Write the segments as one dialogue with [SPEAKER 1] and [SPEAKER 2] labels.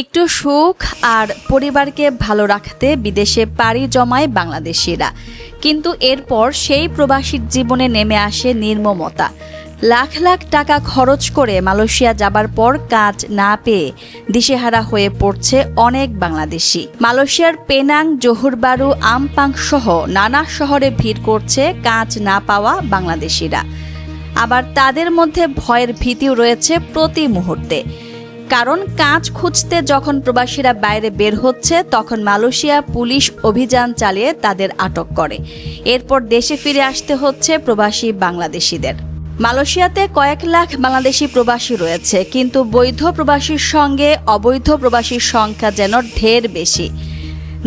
[SPEAKER 1] একটু সুখ আর পরিবারকে ভালো রাখতে বিদেশে পাড়ি জমায় বাংলাদেশিরা। কিন্তু এরপর সেই প্রবাসীর জীবনে নেমে আসে নির্মমতা। লাখ লাখ টাকা খরচ করে মালয়েশিয়া যাবার পর কাজ না পেয়ে দিশেহারা হয়ে পড়ছে অনেক বাংলাদেশি। মালয়েশিয়ার পেনাং, জহুরবারু, আমপাং সহ নানা শহরে ভিড় করছে কাজ না পাওয়া বাংলাদেশিরা। আবার তাদের মধ্যে ভয়ের ভীতিও রয়েছে প্রতি মুহূর্তে। কারণ কাজ খুঁজতে যখন প্রবাসীরা বাইরে বের হচ্ছে, তখন মালয়েশিয়া পুলিশ অভিযান চালিয়ে তাদের আটক করে। এরপর দেশে ফিরে আসতে হচ্ছে প্রবাসী বাংলাদেশিদের। মালয়েশিয়াতে কয়েক লাখ বাংলাদেশি প্রবাসী রয়েছে, কিন্তু বৈধ প্রবাসীর সঙ্গে অবৈধ প্রবাসীর সংখ্যা যেন ঢের বেশি।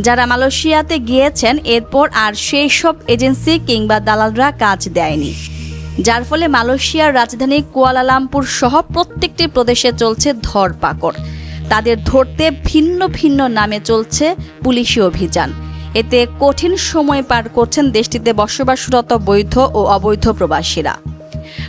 [SPEAKER 1] যারা মালয়েশিয়াতে গিয়েছেন, এরপর আর সেই সব এজেন্সি কিংবা দালালরা কাজ দেয়নি। যার ফলে মালয়েশিয়ার রাজধানী কুয়ালালামপুর সহ প্রত্যেকটি প্রদেশে চলছে ধরপাকড়। তাদের ধরতে ভিন্ন ভিন্ন নামে চলছে পুলিশি অভিযান। এতে কঠিন সময় পার করছেন দেশটিতে বসবাসরত বৈধ ও অবৈধ প্রবাসীরা।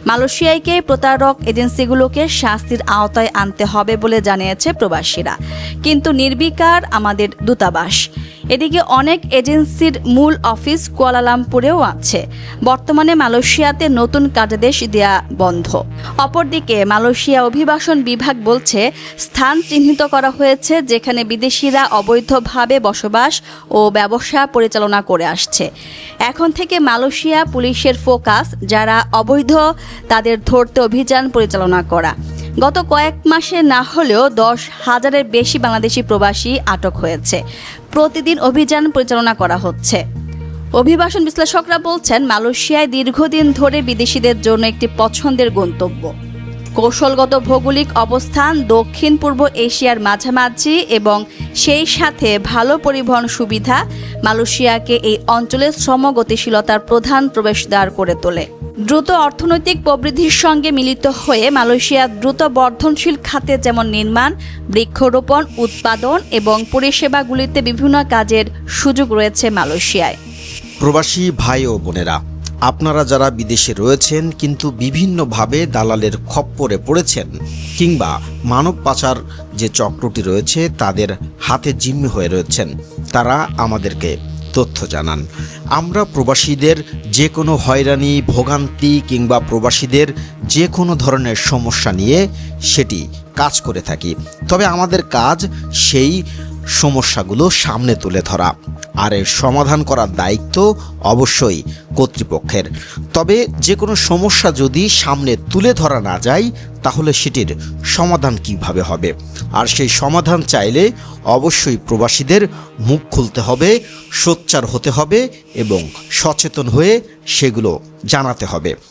[SPEAKER 1] মালয়েশিয়াকে প্রতারক এজেন্সিগুলোকে শাস্তির আওতায় আনতে হবে বলে জানিয়েছে প্রবাসীরা। কিন্তু নির্বিকার আমাদের দূতাবাস। এদিকে অনেক এজেন্সির মূল অফিস কুয়ালালামপুরেও আছে। বর্তমানে মালয়েশিয়াতে নতুন কার্যাদেশ দেয়া বন্ধ। অপরদিকে মালয়েশিয়া অভিবাসন বিভাগ বলছে, স্থান চিহ্নিত করা হয়েছে যেখানে বিদেশিরা অবৈধভাবে বসবাস ও ব্যবসা পরিচালনা করে আসছে। এখন থেকে মালয়েশিয়া পুলিশের ফোকাস, যারা অবৈধ, তাদের ধরতে অভিযান পরিচালনা করা। গত কয়েক মাসে না হলেও দশ হাজারের বেশি বাংলাদেশি প্রবাসী আটক হয়েছে। প্রতিদিন অভিযান পরিচালনা করা হচ্ছে। অভিবাসন বিশ্লেষকরা বলছেন, মালয়েশিয়ায় দীর্ঘদিন ধরে বিদেশিদের জন্য একটি পছন্দের গন্তব্য। কৌশলগত ভৌগোলিক অবস্থান, দক্ষিণ পূর্ব এশিয়ার মাঝামাঝি এবং সেই সাথে ভালো পরিবহন সুবিধা মালয়েশিয়াকে এই অঞ্চলের শ্রম গতিশীলতার প্রধান প্রবেশদ্বার করে তোলে। দ্রুত অর্থনৈতিক প্রবৃদ্ধির সঙ্গে মিলিত হয়ে মালয়েশিয়া দ্রুত বর্ধনশীল খাতে যেমন নির্মাণ, বৃক্ষরোপণ, উৎপাদন এবং পরিষেবাগুলিতে বিভিন্ন কাজের সুযোগ রয়েছে মালয়েশিয়ায়।
[SPEAKER 2] প্রবাসী ভাই ও বোনেরা, আপনারা যারা বিদেশে রয়েছেন কিন্তু বিভিন্নভাবে দালালের খপ্পরে পড়েছেন কিংবা মানব পাচার যে চক্রটি রয়েছে তাদের হাতে জিম্মি হয়ে রয়েছেন, তারা আমাদেরকে তথ্য জানান। আমরা প্রবাসীদের যে কোনো হয়রানি, ভোগান্তি কিংবা প্রবাসীদের যে কোনো ধরনের সমস্যা নিয়ে সেটি কাজ করে থাকি। তবে আমাদের কাজ সেই সমস্যাগুলো সামনে তুলে ধরা। আর এর সমাধান করার দায়িত্ব অবশ্যই কর্তৃপক্ষের। তবে যে কোনো সমস্যা যদি সামনে তুলে ধরা না যায়, তাহলে সেটির সমাধান কীভাবে হবে? আর সেই সমাধান চাইলে অবশ্যই প্রবাসীদের মুখ খুলতে হবে, সোচ্চার হতে হবে এবং সচেতন হয়ে সেগুলো জানাতে হবে।